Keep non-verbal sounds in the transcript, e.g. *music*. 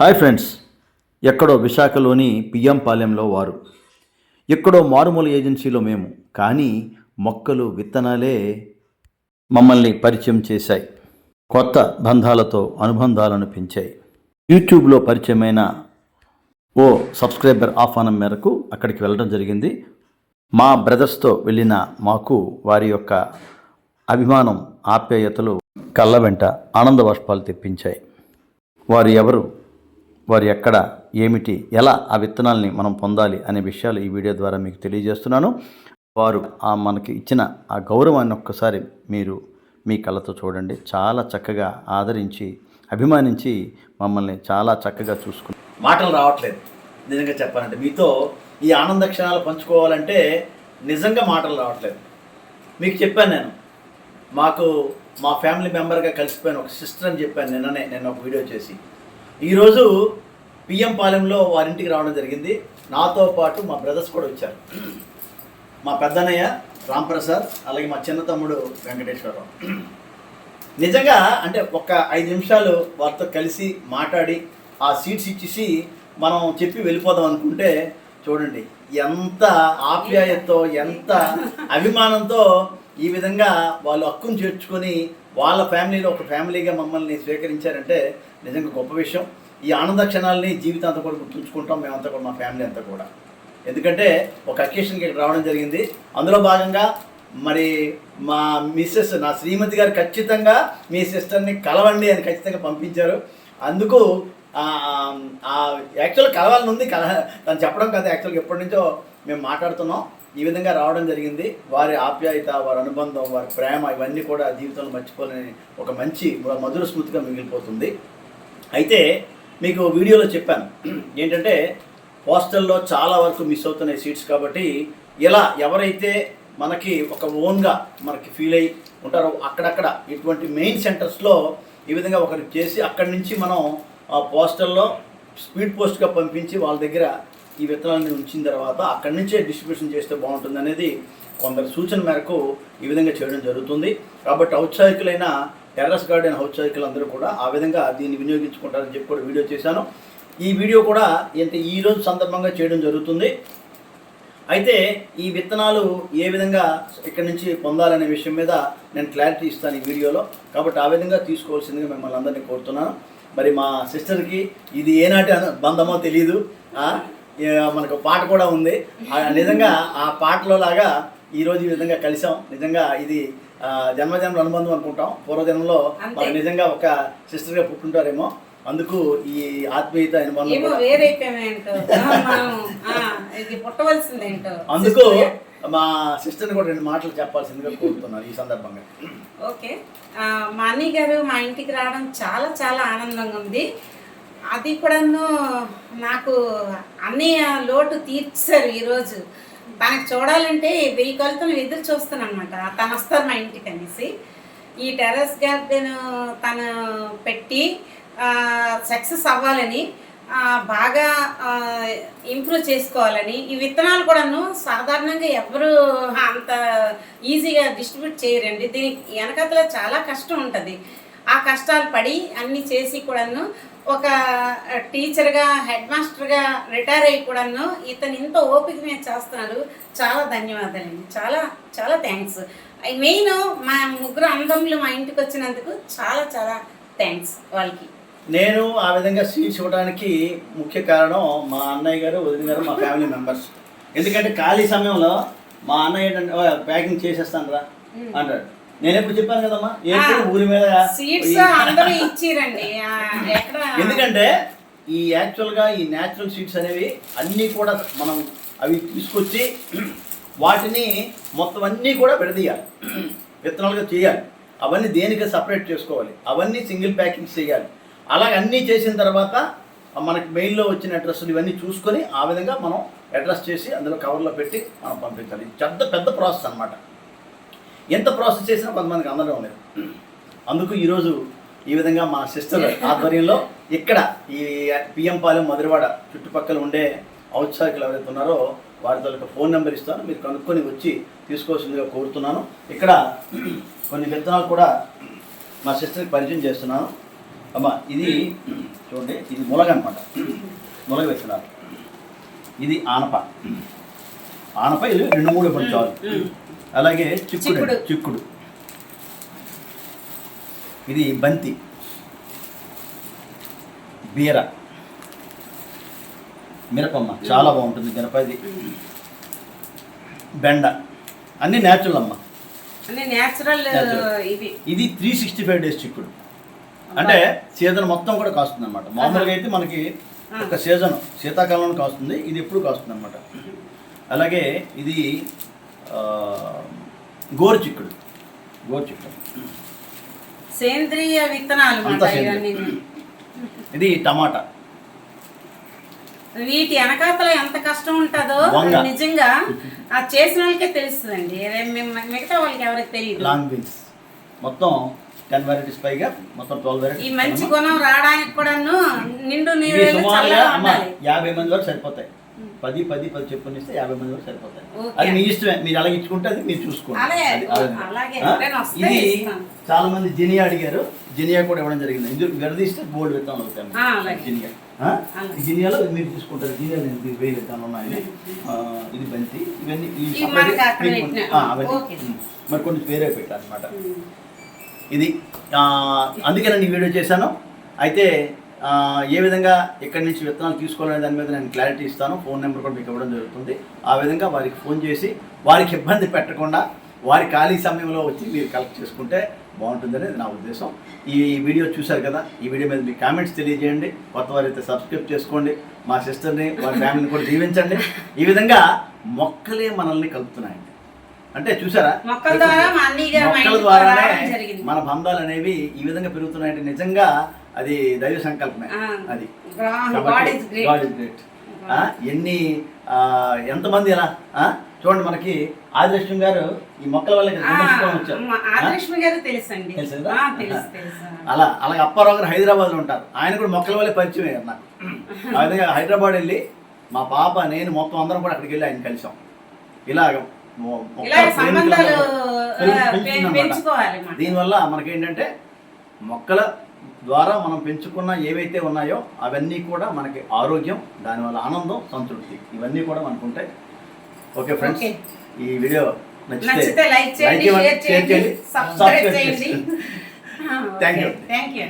Hi friends ఎక్కడో విశాఖలోని PM పాలెంలో వారు. ఎక్కడో మారుమూల ఏజెన్సీలో మేము కానీ మొక్కలు విత్తనాలే మమ్మల్ని పరిచయం చేశాయి. కొత్త బంధాలతో అనుబంధాలను పెంచాయి. యూట్యూబ్లో పరిచయమైన ఓ సబ్స్క్రైబర్ ఆహ్వానం మేరకు అక్కడికి వెళ్ళడం జరిగింది. మా బ్రదర్స్తో వెళ్ళిన మాకు వారి యొక్క అభిమానం ఆప్యాయతలు కళ్ళ వెంట ఆనంద బాష్పాలు తెప్పించాయి. వారు ఎవరు? వారు ఎక్కడ ఏమిటి ఎలా ఆ విత్తనాల్ని మనం పొందాలి అనే విషయాలు ఈ వీడియో ద్వారా మీకు తెలియజేస్తున్నాను. వారు ఆ మనకి ఇచ్చిన ఆ గౌరవాన్ని ఒక్కసారి మీరు మీ కళ్ళతో చూడండి. చాలా చక్కగా ఆదరించి అభిమానించి మమ్మల్ని చాలా చక్కగా చూసుకున్నారు మాటలు రావట్లేదు. నిజంగా చెప్పాలంటే మీతో ఈ ఆనంద క్షణాలు పంచుకోవాలంటే నిజంగా మాటలు రావట్లేదు. మీకు చెప్పాను నేను. మాకు మా ఫ్యామిలీ మెంబర్గా కలిసిపోయిన ఒక సిస్టర్ అని చెప్పాను నిన్ననే నేను ఒక వీడియో చేసి. ఈరోజు పిఎం పాలెంలో వారింటికి రావడం జరిగింది. నాతో పాటు మా బ్రదర్స్ కూడా వచ్చారు. మా పెద్దన్నయ్య రాంప్రసాద్ అలాగే మా చిన్న తమ్ముడు వెంకటేశ్వరరావు. నిజంగా అంటే ఒక ఐదు నిమిషాలు వారితో కలిసి మాట్లాడి ఆ సీట్స్ ఇచ్చేసి మనం చెప్పి వెళ్ళిపోదాం అనుకుంటే చూడండి ఎంత ఆప్యాయతతో ఎంత అభిమానంతో ఈ విధంగా వాళ్ళు హక్కును చేర్చుకొని వాళ్ళ ఫ్యామిలీలో ఒక ఫ్యామిలీగా మమ్మల్ని స్వీకరించారంటే నిజంగా గొప్ప విషయం. ఈ ఆనంద క్షణాలని జీవితాంతా కూడా గుర్తుంచుకుంటాం మేమంతా కూడా మా ఫ్యామిలీ అంతా కూడా. ఎందుకంటే ఒక అకేషన్కి ఇక్కడ రావడం జరిగింది. అందులో భాగంగా మరి మా మిస్సెస్ నా శ్రీమతి గారు ఖచ్చితంగా మీ సిస్టర్ని కలవండి అని ఖచ్చితంగా పంపించారు. అందుకు యాక్చువల్ కలవాలని ఉంది కల తను చెప్పడం కదా యాక్చువల్గా ఎప్పటి నుంచో మేము మాట్లాడుతున్నాం. ఈ విధంగా రావడం జరిగింది. వారి ఆప్యాయత వారి అనుబంధం వారి ప్రేమ ఇవన్నీ కూడా జీవితంలో మర్చిపోలేని ఒక మంచి మధుర స్మృతిగా మిగిలిపోతుంది. అయితే మీకు వీడియోలో చెప్పాను. ఏంటంటే హాస్టల్లో చాలా వరకు మిస్ అవుతున్నాయి సీట్స్ కాబట్టి ఇలా ఎవరైతే మనకి ఒక ఓన్గా మనకి ఫీల్ అయ్యి ఉంటారో అక్కడక్కడ ఇటువంటి మెయిన్ సెంటర్స్లో ఈ విధంగా ఒకరికి చేసి అక్కడి నుంచి మనం ఆ పోస్టల్లో స్పీడ్ పోస్ట్గా పంపించి వాళ్ళ దగ్గర ఈ విత్తనాలను ఉంచిన తర్వాత అక్కడి నుంచే డిస్ట్రిబ్యూషన్ చేస్తే బాగుంటుంది అనేది కొందరి సూచన మేరకు ఈ విధంగా చేయడం జరుగుతుంది. కాబట్టి ఔత్సాహికులైన టెర్రస్ గార్డెన్ ఔత్సాహికులు అందరూ కూడా ఆ విధంగా దీన్ని వినియోగించుకుంటారని చెప్పి కూడా వీడియో చేశాను. ఈ వీడియో కూడా ఏంటి ఈ రోజు సందర్భంగా చేయడం జరుగుతుంది. అయితే ఈ విత్తనాలు ఏ విధంగా ఇక్కడి నుంచి పొందాలనే విషయం మీద నేను క్లారిటీ ఇస్తాను ఈ వీడియోలో. కాబట్టి ఆ విధంగా తీసుకోవాల్సిందిగా మిమ్మల్ని అందరినీ కోరుతున్నాను. మరి మా సిస్టర్కి ఇది ఏనాటి బంధమో తెలియదు మనకు పాట కూడా ఉంది. నిజంగా ఆ పాటలో లాగా ఈరోజు ఈ విధంగా కలిసాం. నిజంగా ఇది ఆ, జన్మజన్మల అనుబంధం అనుకుంటాం. పూర్వజన్మలో మనకు నిజంగా ఒక సిస్టర్గా పుట్టుంటారేమో. అందుకు ఈ ఆత్మీయత అందుకు మా సిస్టర్ని కూడా రెండు మాటలు చెప్పాల్సిందిగా కోరుతున్నాను ఈ సందర్భంగా. ఓకే. మా అన్నయ్య గారు మా ఇంటికి రావడం చాలా చాలా ఆనందంగా ఉంది. అది కూడాను నాకు అన్నయ్య లోటు తీర్చారు ఈరోజు. తనకు చూడాలంటే వెయ్యి కొలతలు ఎదురు చూస్తాను అనమాట తను వస్తారు మా ఇంటికి అనేసి. ఈ టెర్రస్ గార్డెన్ తను పెట్టి సక్సెస్ అవ్వాలని బాగా ఇంప్రూవ్ చేసుకోవాలని ఈ విత్తనాలు కూడాను సాధారణంగా ఎవరు అంత ఈజీగా డిస్ట్రిబ్యూట్ చేయరండి. దీనికి వెనకతలో చాలా కష్టం ఉంటుంది. ఆ కష్టాలు పడి అన్నీ చేసి కూడాను ఒక టీచర్గా హెడ్ మాస్టర్గా రిటైర్ అయ్యి కూడాను ఇతను ఇంత ఓపిక మీద చేస్తున్నారు చాలా ధన్యవాదాలండి. చాలా చాలా థ్యాంక్స్. మెయిన్ మా ముగ్గురు అందములు మా ఇంటికి వచ్చినందుకు చాలా చాలా థ్యాంక్స్ వాళ్ళకి. నేను ఆ విధంగా సీట్స్ ఇవ్వడానికి ముఖ్య కారణం మా అన్నయ్య గారు వదిన గారు మా ఫ్యామిలీ మెంబర్స్. ఎందుకంటే ఖాళీ సమయంలో మా అన్నయ్య ఏంటంటే "ఓ, ప్యాకింగ్ చేసేస్తాను రా అంటాడు. నేను ఎప్పుడు చెప్పాను కదమ్మా? ఎప్పుడు ఊరి మీద సీట్స్ అందరూ ఇచ్చిరండి. ఆ, ఎక్కడ? ఎందుకంటే ఈ యాక్చువల్గా ఈ న్యాచురల్ సీడ్స్ అనేవి అన్నీ కూడా మనం అవి తీసుకొచ్చి వాటిని మొత్తం అన్నీ కూడా విడదీయాలి. విత్తనాలుగా చేయాలి. అవన్నీ దేనికి సపరేట్ చేసుకోవాలి. అవన్నీ సింగిల్ ప్యాకింగ్స్ చేయాలి. అలాగ అన్నీ చేసిన తర్వాత మనకి మెయిల్లో వచ్చిన అడ్రస్లు ఇవన్నీ చూసుకొని ఆ విధంగా మనం అడ్రస్ చేసి అందులో కవర్లో పెట్టి మనం పంపించాలి. పెద్ద పెద్ద ప్రాసెస్ అన్నమాట. ఎంత ప్రాసెస్ చేసినా కొంతమందికి అందడం లేదు. అందుకు ఈరోజు ఈ విధంగా మా సిస్టర్ ఆధ్వర్యంలో ఇక్కడ ఈ పిఎం పాలెం మధురవాడ చుట్టుపక్కల ఉండే ఔత్సాహికులు ఎవరైతే ఉన్నారో వారితో ఒక ఫోన్ నెంబర్ ఇస్తాను. మీరు కనుక్కొని వచ్చి తీసుకోవాల్సిందిగా కోరుతున్నాను. ఇక్కడ కొన్ని విత్తనాలు కూడా మా సిస్టర్కి పరిచయం చేస్తున్నాను. అమ్మ ఇది చూడండి ఇది ములగ అనమాట ములగ విత్తనాలు. ఇది ఆనప. ఆనప ఇది రెండు మూడు ఇప్పుడు చాలు. అలాగే చిక్కుడు. చిక్కుడు. ఇది బంతి. బీర. మిరపమ్మ. చాలా బాగుంటుంది మిరప ఇది. బెండ. అన్నీ న్యాచురల్ అమ్మ. ఇది త్రీ సిక్స్టీ ఫైవ్ డేస్ చిక్కుడు అంటే సీజన్ మొత్తం కూడా కాస్తుంది అనమాట మామూలుగా అయితే మనకి ఒక సీజన్. శీతాకాలంలో కాస్తుంది. ఇది ఎప్పుడు కాస్తుంది అనమాట అలాగే ఇది ఆ, గోరు చిక్కుడు గోరు చిక్కుడు సేంద్రియ విత్తనాలు అంతా సేంద్రియ. ఇది టమాటా. వీటి వెనకాతల ఎంత కష్టం ఉంటుందో వంగ. నిజంగా ఆ చేసిన వాళ్ళకే తెలుస్తుందండి. రే- మిగతా వాళ్ళకి ఎవరికి తెలియదు లాంగ్ బీన్స్. మొత్తం టెన్ వెరైటీస్ పైగా మొత్తం ట్వెల్వ్ ఈ మంచి గుణం రావడానికి కూడాను నిండు నీళ్ళు సుమారుగా చల్లగా అమ్మ ఉండాలి. యాభై మంది వరకు సరిపోతాయి. పది పది పది చెప్పునిస్తే యాభై మంది వరకు సరిపోతాయి. అది మీ ఇష్టమే. మీరు అలాగే ఇచ్చుకుంటే అది మీరు చూసుకోండి. ఇది. చాలా మంది జినియా అడిగారు. జినియా కూడా ఇవ్వడం జరిగింది. ఇందులో విడదీస్తే బోల్డ్ విత్తనాలు అవుతాయి. జినియా. జినియాలో మీరు తీసుకుంటారు. జినియా నేను మీకు వేయి విత్తనాలు ఉన్నాయని ఆ, ఇది బంతి. ఇవన్నీ అవన్నీ. మరి కొన్ని వేరే పెట్టారు అనమాట. ఇది అందుకే నేను వీడియో చేశాను. అయితే ఏ విధంగా ఎక్కడి నుంచి విత్తనాలు తీసుకోవాలనే దాని మీద నేను క్లారిటీ ఇస్తాను. ఫోన్ నెంబర్ కూడా మీకు ఇవ్వడం జరుగుతుంది. ఆ విధంగా వారికి ఫోన్ చేసి వారికి ఇబ్బంది పెట్టకుండా వారి ఖాళీ సమయంలో వచ్చి మీరు కలెక్ట్ చేసుకుంటే బాగుంటుందనేది నా ఉద్దేశం. ఈ వీడియో చూశారు కదా ఈ వీడియో మీద మీ కామెంట్స్ తెలియజేయండి. కొత్త వారైతే సబ్స్క్రైబ్ చేసుకోండి. మా సిస్టర్ని వారి ఫ్యామిలీని కూడా దీవించండి. ఈ విధంగా మొక్కలే మనల్ని కలుపుతున్నాయండి. అంటే చూసారా మొక్కల ద్వారానే. మన బంధాలు అనేవి ఈ విధంగా పెరుగుతున్నాయంటే నిజంగా అది దైవ సంకల్పమే. అది. గాడ్ ఇస్ గ్రేట్ ఎన్ని ఎంతమంది ఎలా? చూడండి మనకి ఆదిలక్ష్మి గారు ఈ మొక్కల వల్ల అలా అలాగే అప్పారావు గారు హైదరాబాద్లో ఉంటారు. ఆయన కూడా మొక్కల వల్లే పరిచయం అయ్యారు నాకు. ఆ విధంగా హైదరాబాద్ వెళ్ళి మా పాప నేను మొత్తం అందరం కూడా అక్కడికి వెళ్ళి ఆయన కలిసాం. ఇలాగ. దీనివల్ల మనకేంటంటే మొక్కల ద్వారా మనం పెంచుకున్న ఏవైతే ఉన్నాయో అవన్నీ కూడా మనకి ఆరోగ్యం దానివల్ల ఆనందం సంతృప్తి. ఇవన్నీ కూడా మనకు ఉంటాయి. Okay friends. ఈ వీడియో నచ్చితే లైక్ చేయండి షేర్ చేయండి సబ్స్క్రైబ్ చేయండి. *laughs* Thank you. Thank you